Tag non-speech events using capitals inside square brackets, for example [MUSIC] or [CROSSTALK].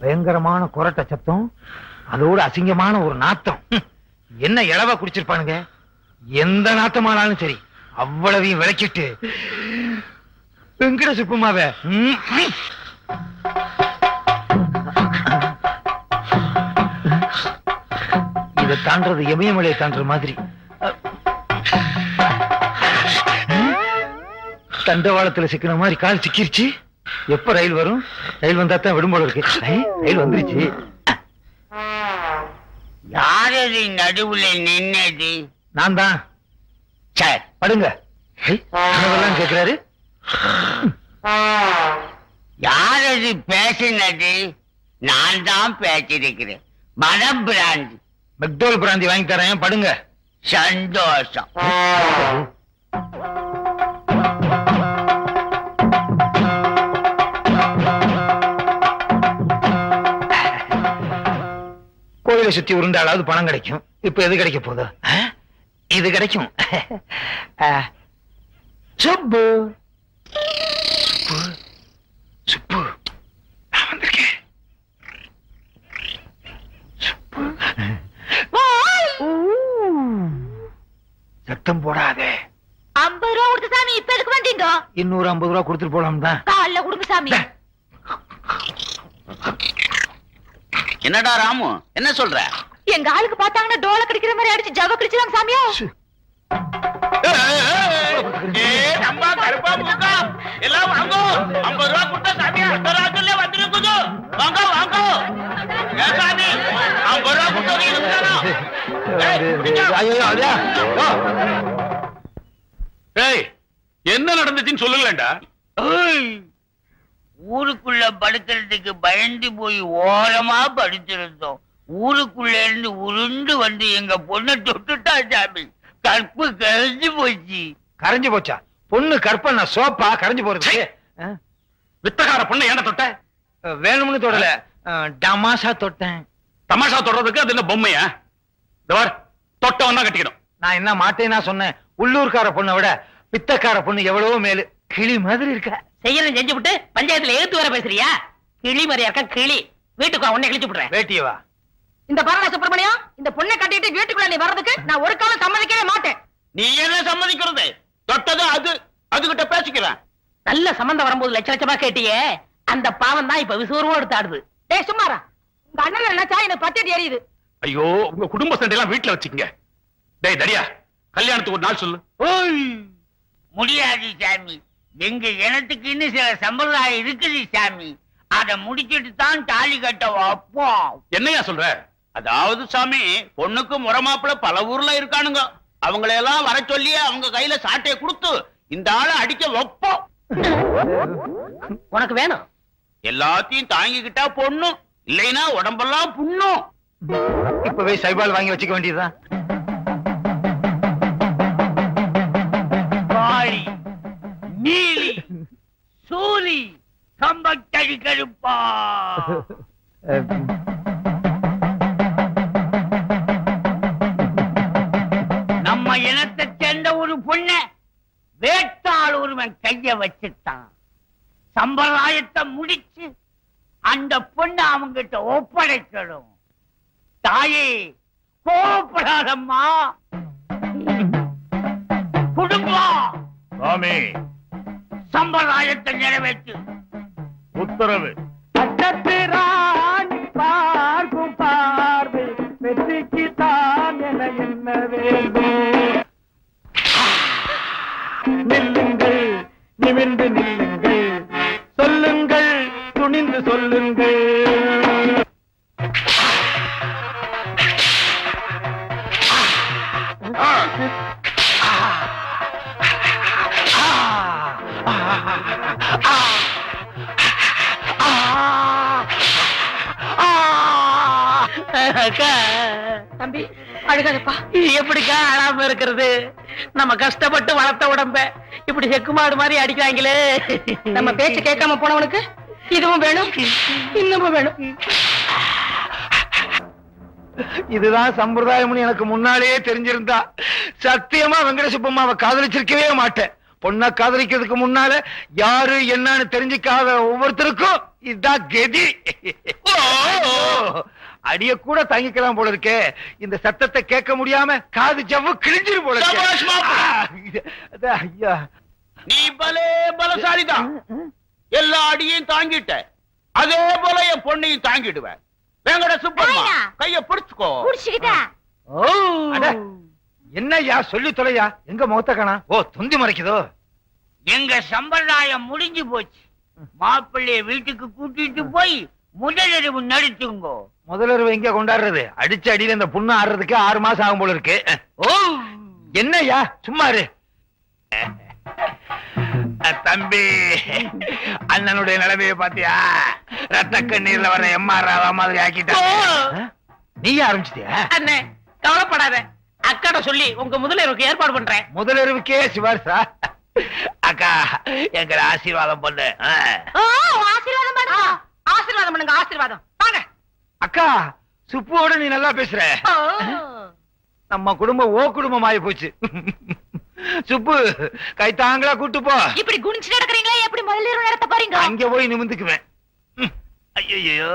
பயங்கரமான குரட்ட சத்தம் அதோட அசிங்கமான ஒரு நாத்தம். என்ன இளவ குடிச்சிருப்பானுங்க? எந்த நாத்தமானாலும் சரி அவ்வளவையும் விளக்கிட்டு வெங்கட சுப்புமாவ இதை தாண்டது இமயமலையை தாண்டுற மாதிரி. தண்டவாளத்துல சிக்கின மாதிரி கால் சிக்கிருச்சு. எப்ப ரயில் வரும்? ரயில் வந்தா தான் விடும்போல இருக்கு. ரயில் வந்துருச்சு. யாரது நடுவுல நின்னது? நான் தான். சார் படுங்க. கேக்குறாரு. யாரது பேசினது? நான் தான் பேசியிருக்கிறேன். மனம் பிராந்தி. மெக்டோல் பிராந்தி வாங்கி தரேன். படுங்க. சந்தோஷம். கோயிலை சுத்தி உருண்டாலாவது பணம் கிடைக்கும். இப்ப எது கிடைக்க போகுது? ஆ? இது கிடைக்கும். [LAUGHS] சுப்பு சுப்பு. சுப்பு. நான் வந்திருக்கேன். சுப்பு. ஊ. சத்தம் போடாதே. ஐம்பது ரூபா கொடுத்து சாமி இப்ப எதுக்கு வந்தீங்க? இன்னொரு ஐம்பது ரூபா கொடுத்துட்டு போலாம் தான். காலைல கொடுங்க சாமி. என்னடா ராமு? என்ன சொல்ற? எங்க ஆளுக்கு பார்த்தாங்கன்னா டோல கடிக்கிற மாதிரி அடிச்சு ஜவ கடிச்சிடாங்க சாமியோ? எல்லாம் வாங்கோ. ஐம்பது ரூபா கொடுத்தா சாமி அர்த்தராத்திரில வந்துருக்குது வாங்க வாங்க. ஏன் சாமி? ஐம்பது ரூபா என்ன நடந்துச்சுன்னு சொல்லலடா ஊருக்குள்ள படுக்கிறதுக்கு பயந்து போய் ஓரமா படுத்திருந்தோம். ஊருக்குள்ள இருந்து உருண்டு வந்து எங்க பொண்ணை தொட்டுட்டா சாமி. கற்பு கழிஞ்சு போச்சு. கரைஞ்சு போச்சா? பொண்ணு கற்பனை சோப்பா கரைஞ்சு போறது? வித்தகார பொண்ணை ஏன்டா தொட்ட? வேணும்னு தொடல. டமாஷா தொட்டேன். தமாஷா தொடறதுக்கு அது என்ன பொம்மையா? பார் தொட்டவன் தான் கட்டிக்கணும். நான் என்ன மாட்டேன்னா சொன்னேன்? உள்ளூர்கார பொண்ணை விட பித்தக்கார பொண்ணு எவ்வளவோ மேலு. கிளி மாதிரி இருக்க. செய்யறத செஞ்சு விட்டு பஞ்சாயத்துல ஏத்து வர பேசுறியா? கிளி மாதிரியா இருக்க கிளி? வீட்டுக்கு உன்னை கிழிச்சு விடுறேன் வேட்டியவா இந்த பாருடா சுப்பிரமணியம் இந்த பொண்ணை கட்டிட்டு வீட்டுக்குள்ள நீ வர்றதுக்கு நான் ஒரு காலம் சம்மதிக்கவே மாட்டேன். நீ என்ன சம்மதிக்கிறது? தொட்டது அது. அதுகிட்ட பேசிக்கிறேன். நல்ல சம்பந்தம் வரும்போது லட்ச லட்சமா கேட்டியே. அந்த பாவம் தான் இப்ப விசுவரமா எடுத்து ஆடுது. டேய் சும்மாரா. உங்க அண்ணன் நினைச்சா எனக்கு பத்திட்டு எரியுது ஐயோ உங்க குடும்ப சண்டையெல்லாம் வீட்டுல வச்சுக்கங்க. டேய் தடியா கல்யாணத்துக்கு ஒரு நாள் சொல்லு. முடியாது சாமி. எங்க இனத்துக்கு இன்னும் சில சம்பிரதாயம் இருக்குது சாமி. அத முடிச்சிட்டு தான் தாலி கட்ட வைப்போம் என்னையா சொல்ற? அதாவது சாமி பொண்ணுக்கு முறமாப்பிள பல ஊர்ல இருக்கானுங்க. அவங்களையெல்லாம் வர சொல்லி அவங்க கையில சாட்டையை கொடுத்து இந்த ஆளை அடிக்க வைப்போம். உனக்கு வேணும். எல்லாத்தையும் தாங்கிக்கிட்டா பொண்ணு இல்லைன்னா உடம்பெல்லாம் புண்ணும். இப்பவே சைபால் வாங்கி வச்சுக்க வேண்டியதுதான். நீலி சூரி கம்பட்டடி கழுப்பா நம்ம இனத்தை சேர்ந்த ஒரு பொண்ண வேட்டாள் ஒருவன் கைய வச்சுட்டான். சம்பிரதாயத்தை முடிச்சு அந்த பொண்ணை அவங்கிட்ட ஒப்படைக்கணும். தாயே கோபப்படாதம்மா. குடும்பம். சாமி சம்பிரதாயத்தை நிறைவேற்று. உத்தரவு. பார்க்கும் பார்வை வெற்றிக்கு தான் என என்ன வேண்டும் நில்லுங்கள் நிமிர்ந்து நில்லுங்கள். சொல்லுங்கள் துணிந்து சொல்லுங்கள். அக்கா. தம்பி அழுகாதப்பா. எப்படிக்கா அழாம இருக்கிறது? நம்ம கஷ்டப்பட்டு வளர்த்த உடம்ப இப்படி செக்கு மாடு மாதிரி அடிக்கிறாங்களே. நம்ம பேச்ச கேட்காம போனவனுக்கு இதுவும் வேணும் இன்னமும் வேணும். இதுதான் சம்பிரதாயம்னு எனக்கு முன்னாலேயே தெரிஞ்சிருந்தா சத்தியமா வெங்கட சுப்பம்மாவை காதலிச்சிருக்கவே மாட்டேன். பொண்ண காதலிக்கிறதுக்கு முன்னால யாரு என்னன்னு தெரிஞ்சுக்காத ஒவ்வொருத்தருக்கும் இதான் கதி. அடிய கூட தாங்கிக்கலாம் போல இருக்கே. இந்த சத்தத்தை கேட்க முடியாம காது ஜவ்வு கிழிஞ்சிரு போல இருக்கே. ஐயா. நீ பலே பலசாலிதான் எல்லா அடியையும் தாங்கிட்ட. அதே போல என் பொண்ணையும் தாங்கிடுவேன் வேங்கட சுப்பம்மா. கைய பிடிச்சுக்கோ. என்னய்யா சொல்லி தொலையா? எங்க முகத்த காணா? ஓ துந்தி மறைக்குதோ? எங்க சம்பிரதாயம் முடிஞ்சு போச்சு. மாப்பிள்ளைய வீட்டுக்கு கூட்டிட்டு போய் முதலிரவு நடத்துங்கோ முதல்வர் எங்க கொண்டாடுறது? அடிச்ச அடியில இந்த புண்ணு ஆடுறதுக்கு ஆறு மாசம் ஆகும் போல இருக்கு. ஓ என்னய்யா? சும்மா இரு. தம்பி அண்ணனுடைய நிலைமைய பாத்தியா? ரத்த கண்ணீர்ல வர எம்ஆர் ராவா மாதிரி ஆக்கிட்டாங்க நீயே ஆரம்பிச்சிட்டியா? அண்ணே கவலைப்படாத. அக்காட சொல்லி உங்க முதலிரவுக்கு ஏற்பாடு பண்றேன். முதலிரவுக்கே சிவாரிசா அக்கா எங்களை ஆசீர்வாதம் பண்ணு. ஆசீர்வாதம் பண்ணுங்க ஆசீர்வாதம் பண்ணுங்க ஆசீர்வாதம். வாங்க அக்கா சுப்புவோட நீ நல்லா பேசுற. நம்ம குடும்பம் ஓ குடும்பம் ஆயி போச்சு. சுப்பு கைத்தாங்களா கூட்டு போ. இப்படி குனிச்சு நடக்கிறீங்களா எப்படி முதல்ல நடத்த போறீங்க? அங்க போய் நிமிந்துக்குவேன். ஐயோ